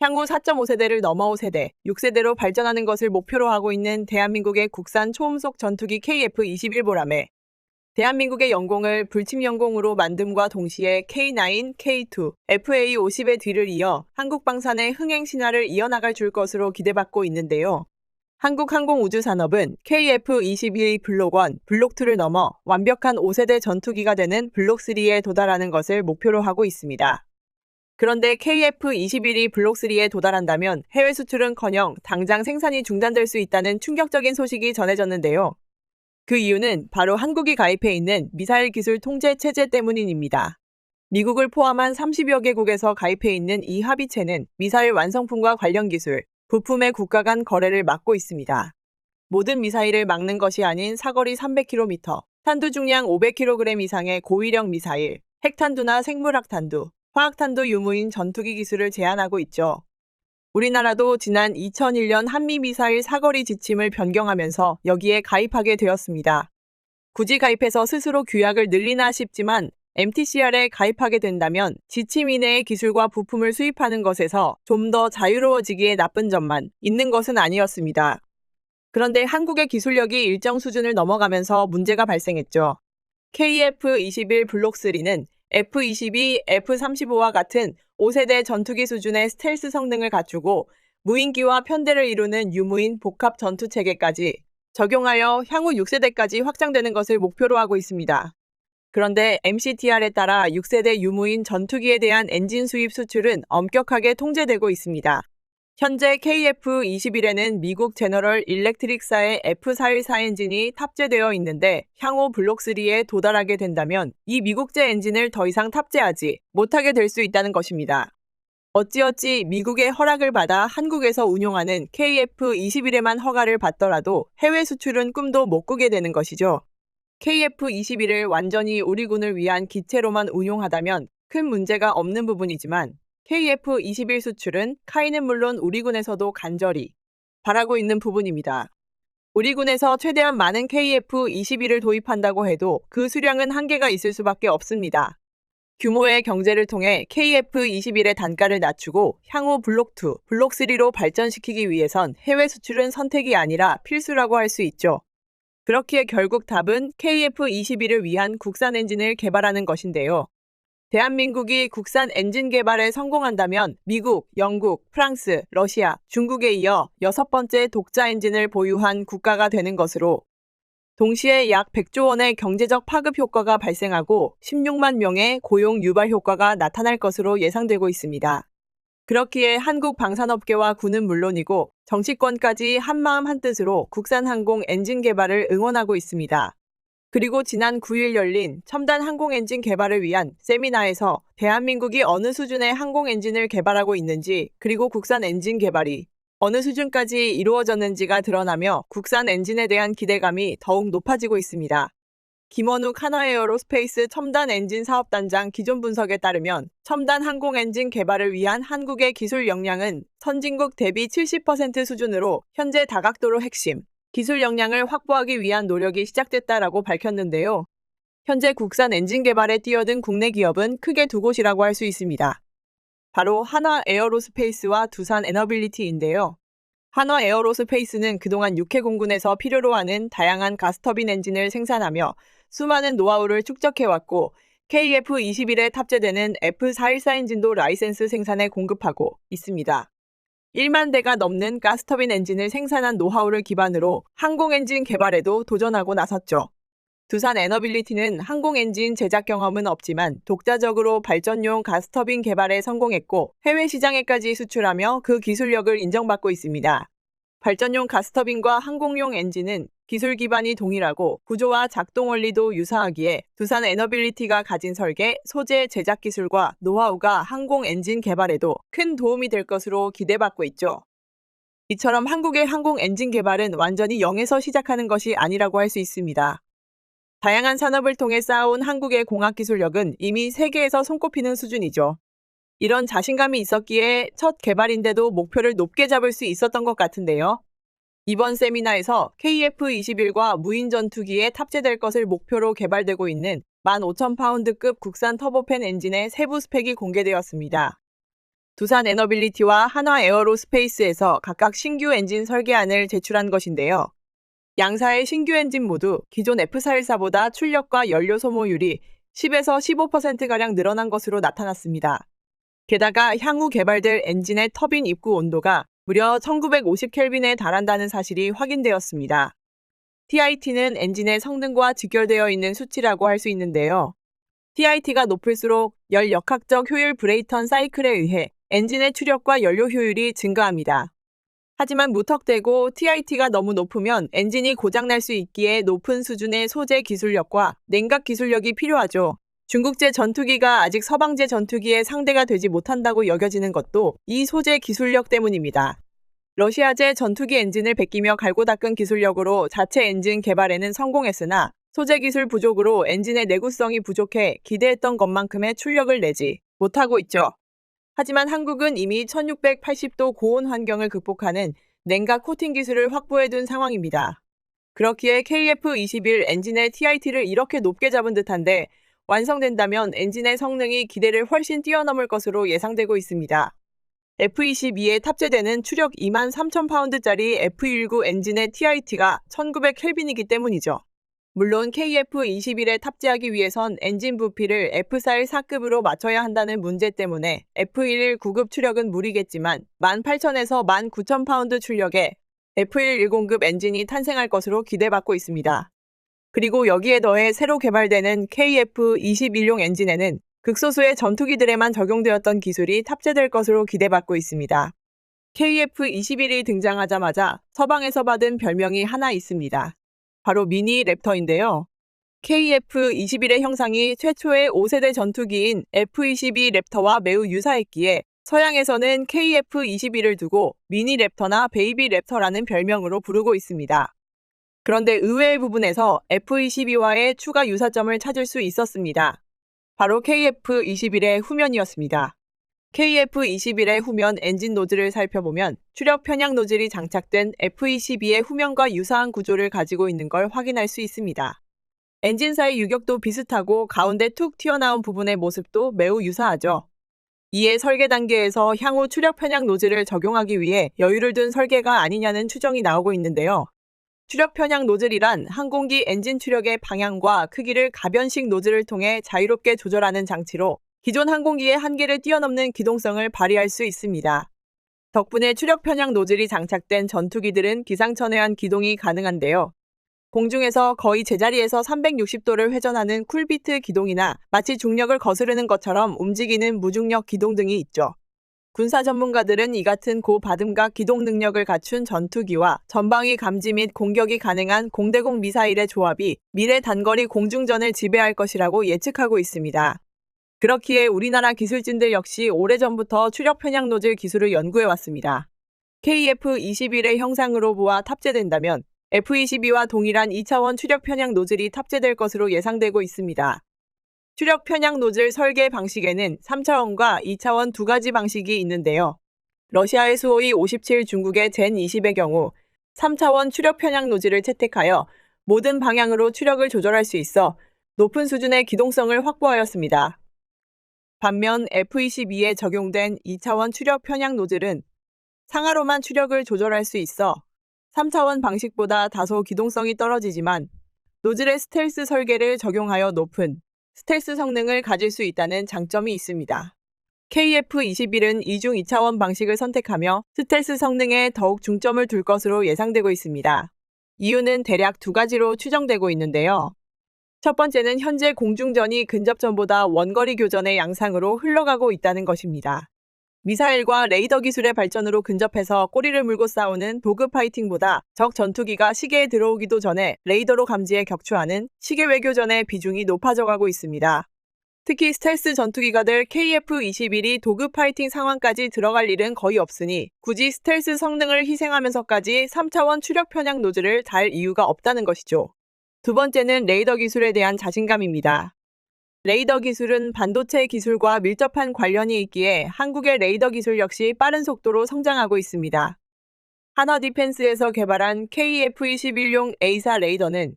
향후 4.5세대를 넘어 5세대, 6세대로 발전하는 것을 목표로 하고 있는 대한민국의 국산 초음속 전투기 KF-21 보람에 대한민국의 영공을 불침 영공으로 만듦과 동시에 K9, K2, FA50의 뒤를 이어 한국방산의 흥행 신화를 이어나갈 줄 것으로 기대받고 있는데요. 한국항공우주산업은 KF-22 블록 1, 블록 2를 넘어 완벽한 5세대 전투기가 되는 블록 3에 도달하는 것을 목표로 하고 있습니다. 그런데 KF-21이 블록 3에 도달한다면 해외 수출은커녕 당장 생산이 중단될 수 있다는 충격적인 소식이 전해졌는데요. 그 이유는 바로 한국이 가입해 있는 미사일 기술 통제 체제 때문입니다. 미국을 포함한 30여 개국에서 가입해 있는 이 합의체는 미사일 완성품과 관련 기술, 부품의 국가 간 거래를 막고 있습니다. 모든 미사일을 막는 것이 아닌 사거리 300km, 탄두 중량 500kg 이상의 고위력 미사일, 핵탄두나 생물학탄두, 화학탄두 유무인 전투기 기술을 제한하고 있죠. 우리나라도 지난 2001년 한미미사일 사거리 지침을 변경하면서 여기에 가입하게 되었습니다. 굳이 가입해서 스스로 규약을 늘리나 싶지만 MTCR에 가입하게 된다면 지침 이내의 기술과 부품을 수입하는 것에서 좀 더 자유로워지기에 나쁜 점만 있는 것은 아니었습니다. 그런데 한국의 기술력이 일정 수준을 넘어가면서 문제가 발생했죠. KF-21 블록 3는 F-22, F-35와 같은 5세대 전투기 수준의 스텔스 성능을 갖추고 무인기와 편대를 이루는 유무인 복합 전투 체계까지 적용하여 향후 6세대까지 확장되는 것을 목표로 하고 있습니다. 그런데 MCTR에 따라 6세대 유무인 전투기에 대한 엔진 수입 수출은 엄격하게 통제되고 있습니다. 현재 KF-21에는 미국 제너럴 일렉트릭사의 F414 엔진이 탑재되어 있는데 향후 블록3에 도달하게 된다면 이 미국제 엔진을 더 이상 탑재하지 못하게 될 수 있다는 것입니다. 어찌어찌 미국의 허락을 받아 한국에서 운용하는 KF-21에만 허가를 받더라도 해외 수출은 꿈도 못 꾸게 되는 것이죠. KF-21을 완전히 우리 군을 위한 기체로만 운용하다면 큰 문제가 없는 부분이지만 KF-21 수출은 카이는 물론 우리 군에서도 간절히 바라고 있는 부분입니다. 우리 군에서 최대한 많은 KF-21을 도입한다고 해도 그 수량은 한계가 있을 수밖에 없습니다. 규모의 경제를 통해 KF-21의 단가를 낮추고 향후 블록2, 블록3로 발전시키기 위해선 해외 수출은 선택이 아니라 필수라고 할 수 있죠. 그렇기에 결국 답은 KF-21을 위한 국산 엔진을 개발하는 것인데요. 대한민국이 국산 엔진 개발에 성공한다면 미국, 영국, 프랑스, 러시아, 중국에 이어 여섯 번째 독자 엔진을 보유한 국가가 되는 것으로 동시에 약 100조 원의 경제적 파급 효과가 발생하고 16만 명의 고용 유발 효과가 나타날 것으로 예상되고 있습니다. 그렇기에 한국 방산업계와 군은 물론이고 정치권까지 한마음 한뜻으로 국산 항공 엔진 개발을 응원하고 있습니다. 그리고 지난 9일 열린 첨단 항공 엔진 개발을 위한 세미나에서 대한민국이 어느 수준의 항공 엔진을 개발하고 있는지 그리고 국산 엔진 개발이 어느 수준까지 이루어졌는지가 드러나며 국산 엔진에 대한 기대감이 더욱 높아지고 있습니다. 김원욱 하나에어로스페이스 첨단 엔진 사업단장 기존 분석에 따르면 첨단 항공 엔진 개발을 위한 한국의 기술 역량은 선진국 대비 70% 수준으로 현재 다각도로 핵심, 기술 역량을 확보하기 위한 노력이 시작됐다라고 밝혔는데요. 현재 국산 엔진 개발에 뛰어든 국내 기업은 크게 두 곳이라고 할 수 있습니다. 바로 한화 에어로스페이스와 두산 에너빌리티인데요. 한화 에어로스페이스는 그동안 육해 공군에서 필요로 하는 다양한 가스터빈 엔진을 생산하며 수많은 노하우를 축적해왔고 KF-21에 탑재되는 F414 엔진도 라이센스 생산에 공급하고 있습니다. 1만 대가 넘는 가스터빈 엔진을 생산한 노하우를 기반으로 항공 엔진 개발에도 도전하고 나섰죠. 두산 에너빌리티는 항공 엔진 제작 경험은 없지만 독자적으로 발전용 가스터빈 개발에 성공했고 해외 시장에까지 수출하며 그 기술력을 인정받고 있습니다. 발전용 가스터빈과 항공용 엔진은 기술 기반이 동일하고 구조와 작동 원리도 유사하기에 두산 에너빌리티가 가진 설계, 소재 제작 기술과 노하우가 항공 엔진 개발에도 큰 도움이 될 것으로 기대받고 있죠. 이처럼 한국의 항공 엔진 개발은 완전히 0에서 시작하는 것이 아니라고 할 수 있습니다. 다양한 산업을 통해 쌓아온 한국의 공학 기술력은 이미 세계에서 손꼽히는 수준이죠. 이런 자신감이 있었기에 첫 개발인데도 목표를 높게 잡을 수 있었던 것 같은데요. 이번 세미나에서 KF-21과 무인 전투기에 탑재될 것을 목표로 개발되고 있는 15,000파운드급 국산 터보팬 엔진의 세부 스펙이 공개되었습니다. 두산 에너빌리티와 한화 에어로스페이스에서 각각 신규 엔진 설계안을 제출한 것인데요. 양사의 신규 엔진 모두 기존 F414보다 출력과 연료 소모율이 10에서 15%가량 늘어난 것으로 나타났습니다. 게다가 향후 개발될 엔진의 터빈 입구 온도가 무려 1950켈빈에 달한다는 사실이 확인되었습니다. TIT는 엔진의 성능과 직결되어 있는 수치라고 할 수 있는데요. TIT가 높을수록 열 역학적 효율 브레이턴 사이클에 의해 엔진의 추력과 연료 효율이 증가합니다. 하지만 무턱대고 TIT가 너무 높으면 엔진이 고장날 수 있기에 높은 수준의 소재 기술력과 냉각 기술력이 필요하죠. 중국제 전투기가 아직 서방제 전투기의 상대가 되지 못한다고 여겨지는 것도 이 소재 기술력 때문입니다. 러시아제 전투기 엔진을 베끼며 갈고 닦은 기술력으로 자체 엔진 개발에는 성공했으나 소재 기술 부족으로 엔진의 내구성이 부족해 기대했던 것만큼의 출력을 내지 못하고 있죠. 하지만 한국은 이미 1680도 고온 환경을 극복하는 냉각 코팅 기술을 확보해둔 상황입니다. 그렇기에 KF-21 엔진의 TIT를 이렇게 높게 잡은 듯한데 완성된다면 엔진의 성능이 기대를 훨씬 뛰어넘을 것으로 예상되고 있습니다. F22에 탑재되는 추력 2만 3천 파운드짜리 F19 엔진의 TIT가 1900켈빈이기 때문이죠. 물론 KF21에 탑재하기 위해선 엔진 부피를 F41 4급으로 맞춰야 한다는 문제 때문에 F11 9급 추력은 무리겠지만 18,000에서 19,000파운드 출력의 F110급 엔진이 탄생할 것으로 기대받고 있습니다. 그리고 여기에 더해 새로 개발되는 KF21용 엔진에는 극소수의 전투기들에만 적용되었던 기술이 탑재될 것으로 기대받고 있습니다. KF21이 등장하자마자 서방에서 받은 별명이 하나 있습니다. 바로 미니 랩터인데요. KF-21의 형상이 최초의 5세대 전투기인 F-22 랩터와 매우 유사했기에 서양에서는 KF-21을 두고 미니 랩터나 베이비 랩터라는 별명으로 부르고 있습니다. 그런데 의외의 부분에서 F-22와의 추가 유사점을 찾을 수 있었습니다. 바로 KF-21의 후면이었습니다. KF-21의 후면 엔진 노즐을 살펴보면 추력 편향 노즐이 장착된 F-22의 후면과 유사한 구조를 가지고 있는 걸 확인할 수 있습니다. 엔진사의 유격도 비슷하고 가운데 툭 튀어나온 부분의 모습도 매우 유사하죠. 이에 설계 단계에서 향후 추력 편향 노즐을 적용하기 위해 여유를 둔 설계가 아니냐는 추정이 나오고 있는데요. 추력 편향 노즐이란 항공기 엔진 추력의 방향과 크기를 가변식 노즐을 통해 자유롭게 조절하는 장치로 기존 항공기의 한계를 뛰어넘는 기동성을 발휘할 수 있습니다. 덕분에 추력 편향 노즐이 장착된 전투기들은 기상천외한 기동이 가능한데요. 공중에서 거의 제자리에서 360도를 회전하는 쿨비트 기동이나 마치 중력을 거스르는 것처럼 움직이는 무중력 기동 등이 있죠. 군사 전문가들은 이 같은 고바듬각 기동 능력을 갖춘 전투기와 전방위 감지 및 공격이 가능한 공대공 미사일의 조합이 미래 단거리 공중전을 지배할 것이라고 예측하고 있습니다. 그렇기에 우리나라 기술진들 역시 오래전부터 추력 편향 노즐 기술을 연구해 왔습니다. KF-21의 형상으로 보아 탑재된다면 F-22와 동일한 2차원 추력 편향 노즐이 탑재될 것으로 예상되고 있습니다. 추력 편향 노즐 설계 방식에는 3차원과 2차원 두 가지 방식이 있는데요. 러시아의 수호이 57 중국의 젠 20의 경우 3차원 추력 편향 노즐을 채택하여 모든 방향으로 추력을 조절할 수 있어 높은 수준의 기동성을 확보하였습니다. 반면 F-22에 적용된 2차원 추력 편향 노즐은 상하로만 추력을 조절할 수 있어 3차원 방식보다 다소 기동성이 떨어지지만 노즐의 스텔스 설계를 적용하여 높은 스텔스 성능을 가질 수 있다는 장점이 있습니다. KF-21은 2중 2차원 방식을 선택하며 스텔스 성능에 더욱 중점을 둘 것으로 예상되고 있습니다. 이유는 대략 두 가지로 추정되고 있는데요. 첫 번째는 현재 공중전이 근접전보다 원거리 교전의 양상으로 흘러가고 있다는 것입니다. 미사일과 레이더 기술의 발전으로 근접해서 꼬리를 물고 싸우는 도그 파이팅보다 적 전투기가 시계에 들어오기도 전에 레이더로 감지해 격추하는 시계 외교전의 비중이 높아져 가고 있습니다. 특히 스텔스 전투기가 될 KF-21이 도그 파이팅 상황까지 들어갈 일은 거의 없으니 굳이 스텔스 성능을 희생하면서까지 3차원 추력 편향 노즐을 달 이유가 없다는 것이죠. 두 번째는 레이더 기술에 대한 자신감입니다. 레이더 기술은 반도체 기술과 밀접한 관련이 있기에 한국의 레이더 기술 역시 빠른 속도로 성장하고 있습니다. 한화 디펜스에서 개발한 KF-21용 A사 레이더는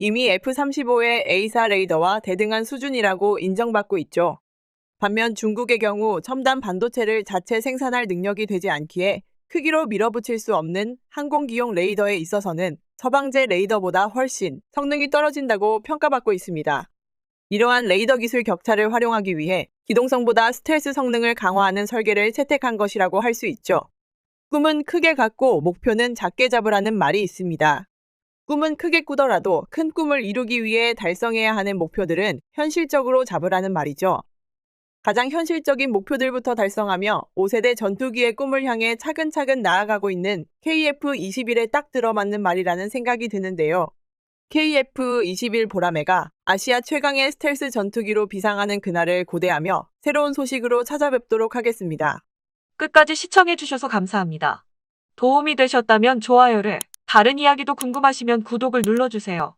이미 F-35의 A사 레이더와 대등한 수준이라고 인정받고 있죠. 반면 중국의 경우 첨단 반도체를 자체 생산할 능력이 되지 않기에 크기로 밀어붙일 수 없는 항공기용 레이더에 있어서는 서방제 레이더보다 훨씬 성능이 떨어진다고 평가받고 있습니다. 이러한 레이더 기술 격차를 활용하기 위해 기동성보다 스텔스 성능을 강화하는 설계를 채택한 것이라고 할 수 있죠. 꿈은 크게 갖고 목표는 작게 잡으라는 말이 있습니다. 꿈은 크게 꾸더라도 큰 꿈을 이루기 위해 달성해야 하는 목표들은 현실적으로 잡으라는 말이죠. 가장 현실적인 목표들부터 달성하며 5세대 전투기의 꿈을 향해 차근차근 나아가고 있는 KF-21에 딱 들어맞는 말이라는 생각이 드는데요. KF-21 보라매가 아시아 최강의 스텔스 전투기로 비상하는 그날을 고대하며 새로운 소식으로 찾아뵙도록 하겠습니다. 끝까지 시청해주셔서 감사합니다. 도움이 되셨다면 좋아요를, 다른 이야기도 궁금하시면 구독을 눌러주세요.